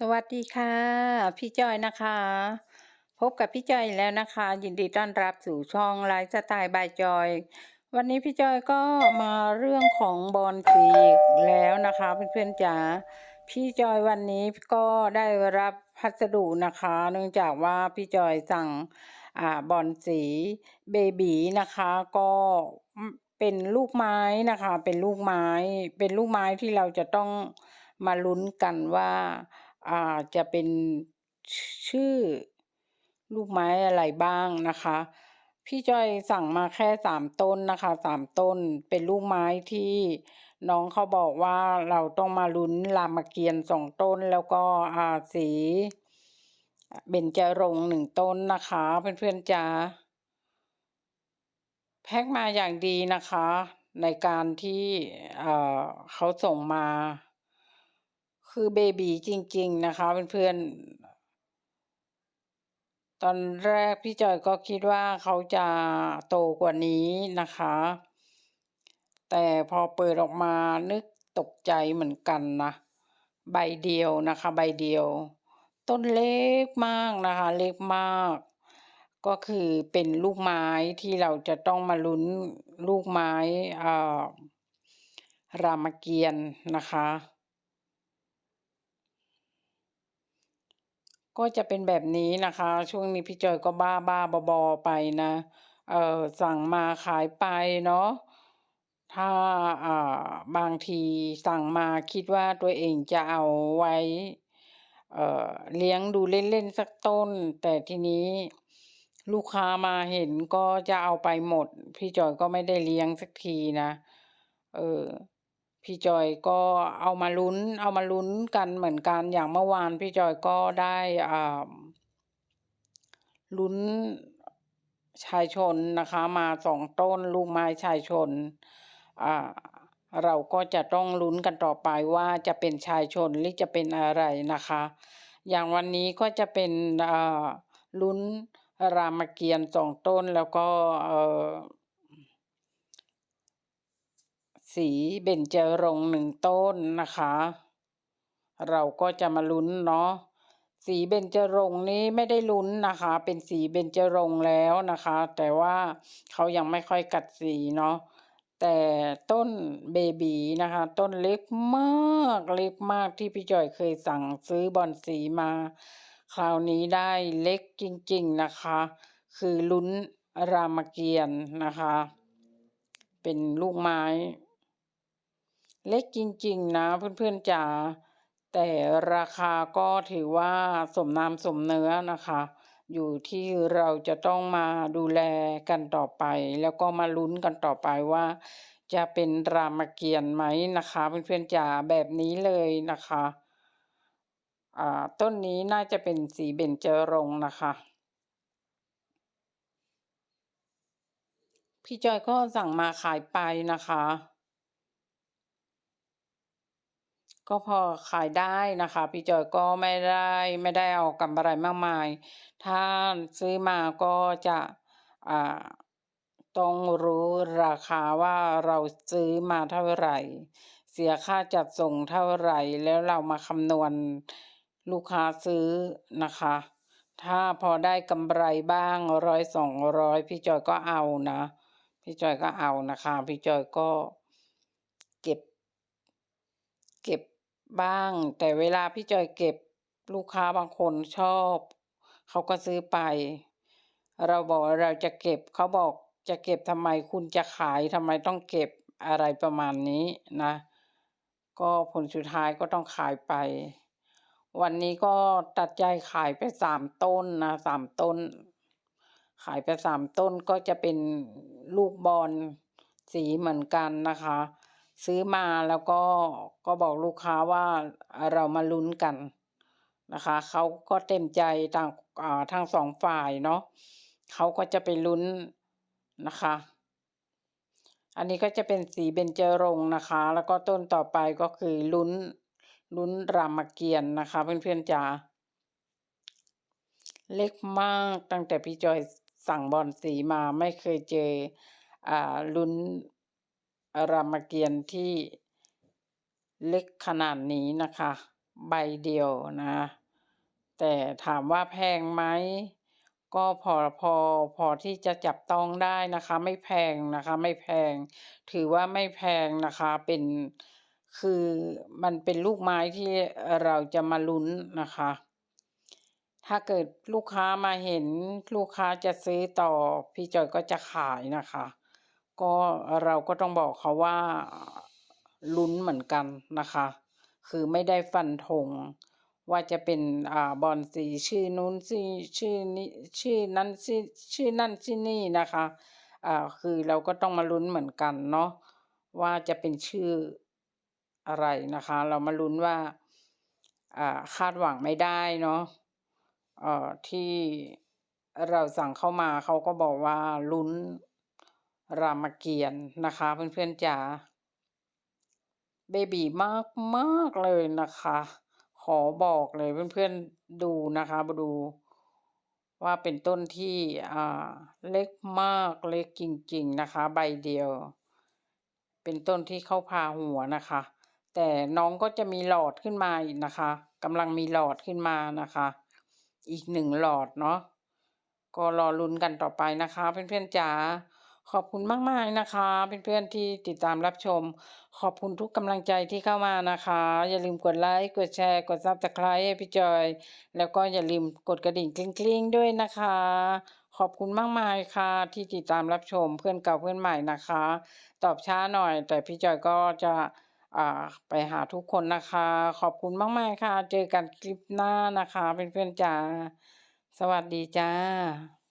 สวัสดีค่ะ พี่จอยนะคะ พบกับพี่จอยแล้วนะคะ ยินดีต้อนรับสู่ช่องไลฟ์สไตล์บายจอย วันนี้พี่จอยก็มาเรื่องของบอลสีแล้วนะคะเพื่อนๆจ๋าพี่จอยวันนี้ก็ได้รับพัสดุนะคะ เนื่องจากว่าพี่จอยสั่งอ่าบอลสีเบบีนะคะ ก็เป็นลูกไม้นะคะ เป็นลูกไม้ เป็นลูกไม้ที่เราจะต้องมาลุ้นกันว่า อ่าจะเป็นชื่อลูกไม้อะไรบ้างนะคะ พี่จอยสั่งมาแค่สามต้นนะคะสามต้นเป็นลูกไม้ที่น้องเขาบอกว่าเราต้องมาลุ้นรามเกียรติ์สองต้นแล้วก็อ่าสีเบญจรงหนึ่งต้นนะคะเพื่อนๆจ๋าแพ็คมาอย่างดีนะคะ ในการที่เออเขาส่งมา คือเบบีจริง ๆ นะคะเพื่อนๆตอนแรกพี่จอยก็คิดว่าเขาจะโตกว่านี้นะคะ แต่พอเปิดออกมานึกตกใจเหมือนกันนะ ใบเดียวนะคะ ใบเดียว ต้นเล็กมากนะคะ เล็กมาก ก็คือเป็นลูกไม้ที่เราจะต้องมาลุ้นลูกไม้อ่ารามเกียรตินะคะ ก็จะเป็นแบบนี้นะคะ ช่วงนี้พี่จอยก็บ้าบ้าบอๆไปนะ เออสั่งมาขายไปเนาะถ้าอ่าบางทีสั่งมาคิดว่าตัวเองจะเอาไว้ เอ่อเลี้ยงดูเล่นๆสักต้น แต่ทีนี้ลูกค้ามาเห็นก็จะเอาไปหมด พี่จอยก็ไม่ได้เลี้ยงสักทีนะ เออ พี่จอยก็เอามาลุ้น เอามาลุ้นกันเหมือนกันอย่างเมื่อวานพี่จอยก็ได้อ่าลุ้นชายชนนะคะมาสองต้นลูกไม้ชายชนอ่าเราก็จะต้องลุ้นกันต่อไปว่าจะเป็นชายชนหรือจะเป็นอะไรนะคะ อย่างวันนี้ก็จะเป็นอ่าลุ้นรามเกียรติ์สองต้นแล้วก็เอ่อ สีเบญจรงค์หนึ่งต้นนะคะ เราก็จะมาลุ้นเนาะสีเบญจรงค์นี้ไม่ได้ลุ้นนะคะ เป็นสีเบญจรงค์แล้วนะคะ แต่ว่าเขายังไม่ค่อยกัดสีเนาะแต่ต้นเบบีนะคะ ต้นเล็กมากเล็กมากที่พี่จอยเคยสั่งซื้อบอลสีมา คราวนี้ได้เล็กจริงๆนะคะ คือลุ้นรามเกียรตินะคะ เป็นลูกไม้ เล็กจริงๆนะเพื่อนๆจ๋าแต่ราคาก็ถือว่าสมน้ำสมเนื้อนะคะ อยู่ที่เราจะต้องมาดูแลกันต่อไป แล้วก็มาลุ้นกันต่อไปว่า จะเป็นรามเกียรติ์ไหมนะคะ เพื่อนๆจ๋าแบบนี้เลยนะคะอ่าต้นนี้น่าจะเป็นสีเบญจรงค์นะคะ พี่จอยก็สั่งมาขายไปนะคะ ก็พอขายได้นะคะ พี่จอยก็ไม่ได้ไม่ได้เอากำไรมากมาย ถ้าซื้อมาก็จะอ่าต้องรู้ราคาว่าเราซื้อมาเท่าไหร่ เสียค่าจัดส่งเท่าไหร่ แล้วเรามาคำนวณลูกค้าซื้อนะคะ ถ้าพอได้กำไรบ้างร้อยสองร้อยพี่จอยก็เอานะ พี่จอยก็เอานะคะ พี่จอยก็เก็บ เก็บ บ้าง แต่เวลาพี่จอยเก็บลูกค้าบางคนชอบ เขาก็ซื้อไป เราบอกเราจะเก็บเขาบอกจะเก็บทำไมคุณจะขายทำไมต้องเก็บอะไรประมาณนี้นะ ก็ผลสุดท้ายก็ต้องขายไป วันนี้ก็ตัดใจขายไปสามต้นนะสามต้น ขายไปสามต้นก็จะเป็นลูกบอลสีเหมือนกันนะคะ ซื้อมาแล้วก็ก็บอกลูกค้าว่าเรามาลุ้นกันนะคะเขาก็เต็มใจต่างอ่าทั้งสองฝ่ายเนาะเขาก็จะไปลุ้นนะคะ อันนี้ก็จะเป็นสีเบญจรงค์นะคะ แล้วก็ต้นต่อไปก็คือลุ้นลุ้นรามเกียรตินะคะ เพื่อนๆจ๋าเล็กมากตั้งแต่พี่จอยสั่งบอลสีมาไม่เคยเจออ่าลุ้น รามเกียรติ์ที่เล็กขนาดนี้นะคะ ใบเดียวนะ แต่ถามว่าแพงไหมก็พอพอพอที่จะจับต้องได้นะคะ ไม่แพงนะคะ ไม่แพง ถือว่าไม่แพงนะคะเป็นคือมันเป็นลูกไม้ที่เอ่อเราจะมาลุ้นนะคะ ถ้าเกิดลูกค้ามาเห็นลูกค้าจะซื้อต่อ พี่จอยก็จะขายนะคะ ก็เราก็ต้องบอกเขาว่าลุ้นเหมือนกันนะคะ คือไม่ได้ฟันธงว่าจะเป็นอ่าบอนสีชื่อนู้นชื่อชื่อนี้ชื่อนั้นชื่อชื่อนั่นชื่อนี่นะคะอ่าคือเราก็ต้องมาลุ้นเหมือนกันเนาะว่าจะเป็นชื่ออะไรนะคะ เรามาลุ้นว่าอ่าคาดหวังไม่ได้เนาะเอ่อที่เราสั่งเข้ามาเขาก็บอกว่าลุ้น รามเกียรติ์นะคะ เพื่อนๆจ๋าเบบี๋มากเลยนะคะ ขอบอกเลยเพื่อนๆดูนะคะมาดูว่าเป็นต้นที่อ่าเล็กมากเล็กจริง ๆนะคะ ใบเดียว เป็นต้นที่เข้าพาหัวนะคะ แต่น้องก็จะมีหลอดขึ้นมาอีกนะคะกำลังมีหลอดขึ้นมานะคะ อีก1หลอดเนาะก็รอลุ้นกันต่อไปนะคะ เพื่อนๆจ๋า ขอบคุณมากๆนะคะเพื่อนๆที่ติดตามรับชม ขอบคุณทุกกำลังใจที่เข้ามานะคะ อย่าลืมกดไลก์กดแชร์กด Subscribe ให้พี่จอย แล้วก็อย่าลืมกดกระดิ่งกริ๊งๆด้วยนะคะ ขอบคุณมากมายค่ะที่ติดตามรับชมเพื่อนเก่าเพื่อนใหม่นะคะ ตอบช้าหน่อย แต่พี่จอยก็จะอ่าไปหาทุกคนนะคะ ขอบคุณมากๆค่ะ เจอกันคลิปหน้านะคะเพื่อนๆจ๋าสวัสดีจ้ะ